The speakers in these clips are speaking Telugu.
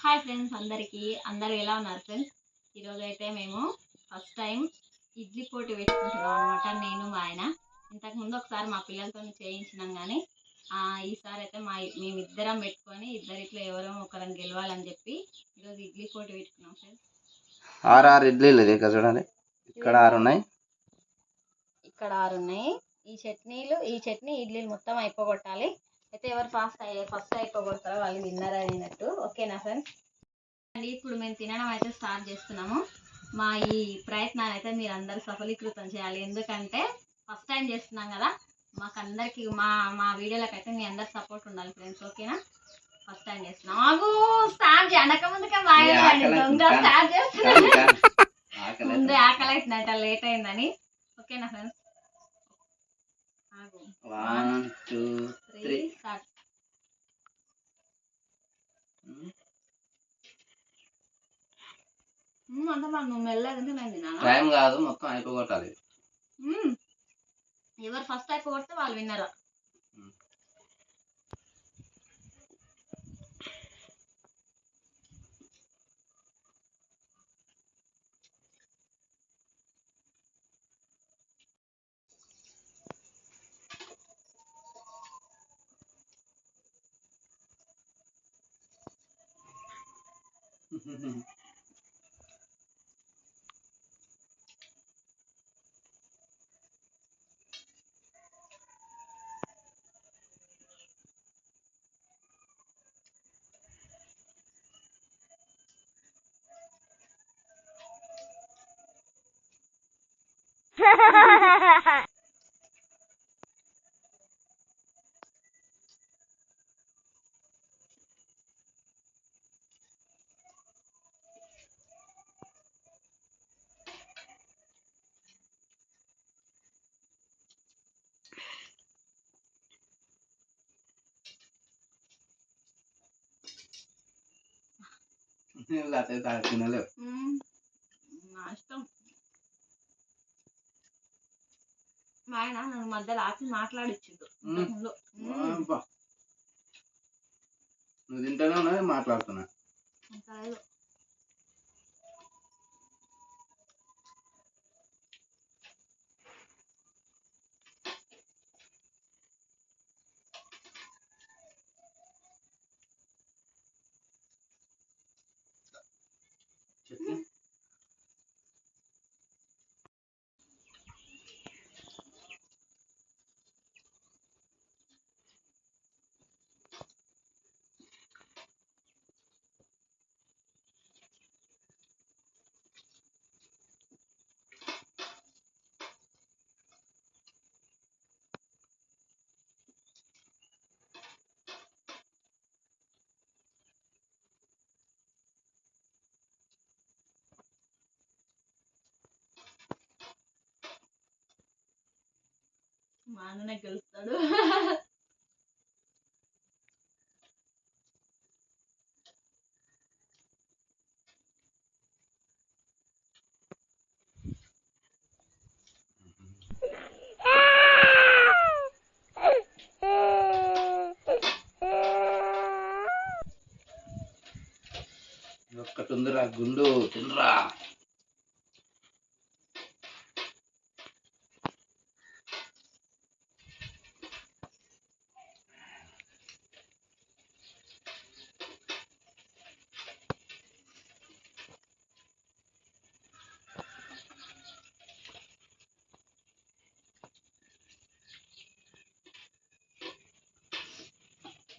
హాయ్ ఫ్రెండ్స్ అందరికీ. అందరూ ఎలా ఉన్నారు ఫ్రెండ్స్ ఈరోజు అయితే మేము ఫస్ట్ టైం ఇడ్లీ పోటీ పెట్టుకుంటున్నాం అనమాట నేను మా ఆయన. ఇంతకు ముందు ఒకసారి మా పిల్లలతో చేయించినాం కానీ ఆ, ఈసారి అయితే మా మేమిద్దరం పెట్టుకొని ఇద్దరిట్లో ఎవరో ఒకరం గెలవాలని చెప్పి ఈరోజు ఇడ్లీ పోటీ పెట్టుకున్నాం ఫ్రెండ్స్ ఆరు ఆరు ఇడ్లీలు ఇక్కడ చూడండి. ఇక్కడ ఆరు ఉన్నాయి. ఇక్కడ ఆరు ఉన్నాయి. ఈ చట్నీలు ఈ చట్నీ ఇడ్లీలు మొత్తం అయిపోగొట్టాలి. అయితే ఎవరు ఫాస్ట్ అయ్యే ఫస్ట్ అయిపోగొడతారో వాళ్ళు విన్నర్ అయినట్టు. ఓకేనా ఫ్రెండ్స్ అండి ఇప్పుడు మేము తినడం అయితే స్టార్ట్ చేస్తున్నాము. మా ఈ ప్రయత్నాన్ని అయితే మీరు అందరు సఫలీకృతం చేయాలి. ఎందుకంటే ఫస్ట్ టైం చేస్తున్నాం కదా. మాకు అందరికి మా మా వీడియోలకు అయితే మీ అందరు సపోర్ట్ ఉండాలి ఫ్రెండ్స్ ఓకేనా? ఫస్ట్ టైం చేస్తున్నాం. ఆగు స్టార్ట్ అనక ముందుకే బాగా దొంగ. స్టార్ట్ చేస్తున్నాం ముందే. ఆకలి అవుతుందంట లేట్ అయిందని. ఓకేనా ఫ్రెండ్స్ వన్ టూ త్రీ అంటే మనం నువ్వు మెల్లగా తింటే నేను తినాలా టైం కాదు మొత్తం అయిపోగొట్టాలి. మ్మ్. ఎవరు ఫస్ట్ అయిపోగొడితే వాళ్ళు విన్నరా? Ha ha ha ha ha ha! లేకపోతే తా- తినలేవు. మా ఆయన నన్ను మధ్యలో ఆపి మాట్లాడిచ్చిండు. నువ్వు తింటూనే ఉన్నది మాట్లాడుతున్నా ఇంకా లేదు. చెప్పు మా అన్ననే గెలుస్తాడు. ఒక్క తొందర గుండు తినరా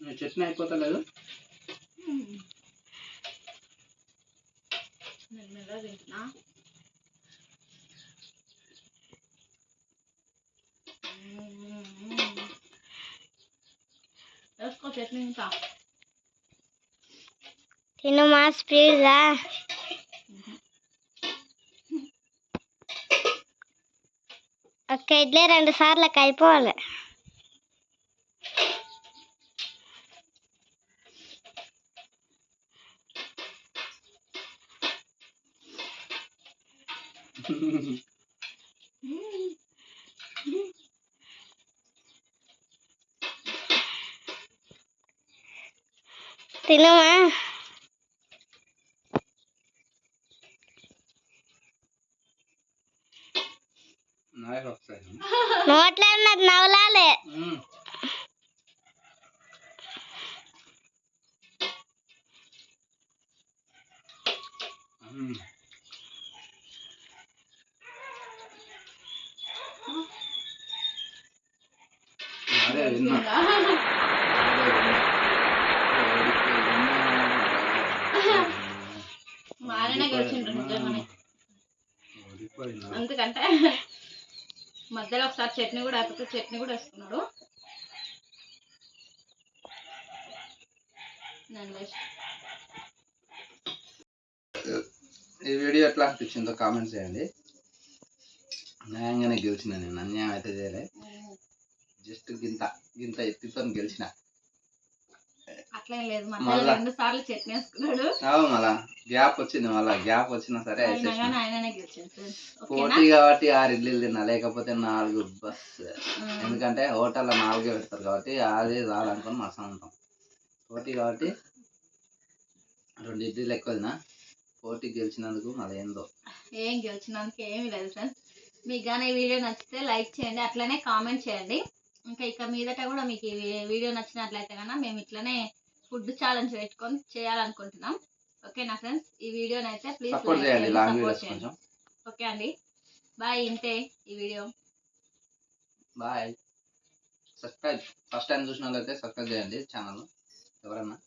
చట్నీ అయిపోతలేదు. నేను మెల్లగా తింటున్నా. మ్మ్. వేసుకో చట్నీ ఇంకా. తిను మా స్పీడ్గా ఒక్క ఇడ్లీ రెండు సార్లు అయిపోవాలి. తినమా నోట్లో ఉన్నది నవలాలే. Mm. విన్నా అదే విన్నా. మా ఆయననే గెలిచిండ్రు నిజంగానే. ఓడిపోయినా. ఎందుకంటే మధ్యలో ఒకసారి చట్నీ కూడా అయిపోతే చట్నీ కూడా వేసుకున్నాడు నేను వేసి ఈ వీడియో ఎట్లా అనిపించిందో కామెంట్ చేయండి న్యాయంగానే గెలిచిన నేను అన్యాయం అయితే చేయలే జస్ట్ గింత గింత ఎత్తుతో గెలిచిన. అట్లేం లేదు. రెండు సార్లు చట్నీ వేసుకున్నాడు అవు మళ్ళా గ్యాప్ వచ్చింది మళ్ళా గ్యాప్ వచ్చినా సరే పోటీ కాబట్టి ఆరు ఇడ్లీలు తిన్నా లేకపోతే నాలుగు బస్. ఎందుకంటే హోటల్లో నాలుగే పెడతారు కాబట్టి అదే చాలనుకొని మసం ఉంటాం పోటీ కాబట్టి రెండు ఇడ్లీలు ఎక్కువ తిన్నా. పోటీ గెలిచినందుకు మళ్ళీ ఏందో. ఏం గెలిచినందుకు ఏమీ లేదు ఫ్రెండ్స్ మీకు కానీ ఈ వీడియో నచ్చితే లైక్ చేయండి అట్లనే కామెంట్ చేయండి. ఇంకా ఇక మీదట కూడా మీకు ఈ వీడియో నచ్చినట్లయితే కన్నా మేము ఇట్లనే ఫుడ్ ఛాలెంజ్ పెట్టుకొని చేయాలనుకుంటున్నాం. ఓకేనా ఫ్రెండ్స్ ఈ వీడియోని అయితే ప్లీజ్ సపోర్ట్ చేయండి ఓకే అండి. బాయ్ ఇంతే ఈ వీడియో. బాయ్ సబ్స్క్రైబ్ ఫస్ట్ టైం చూసిన వాళ్ళైతే సబ్స్క్రైబ్ చేయండి ఛానల్ ఎవరన్నా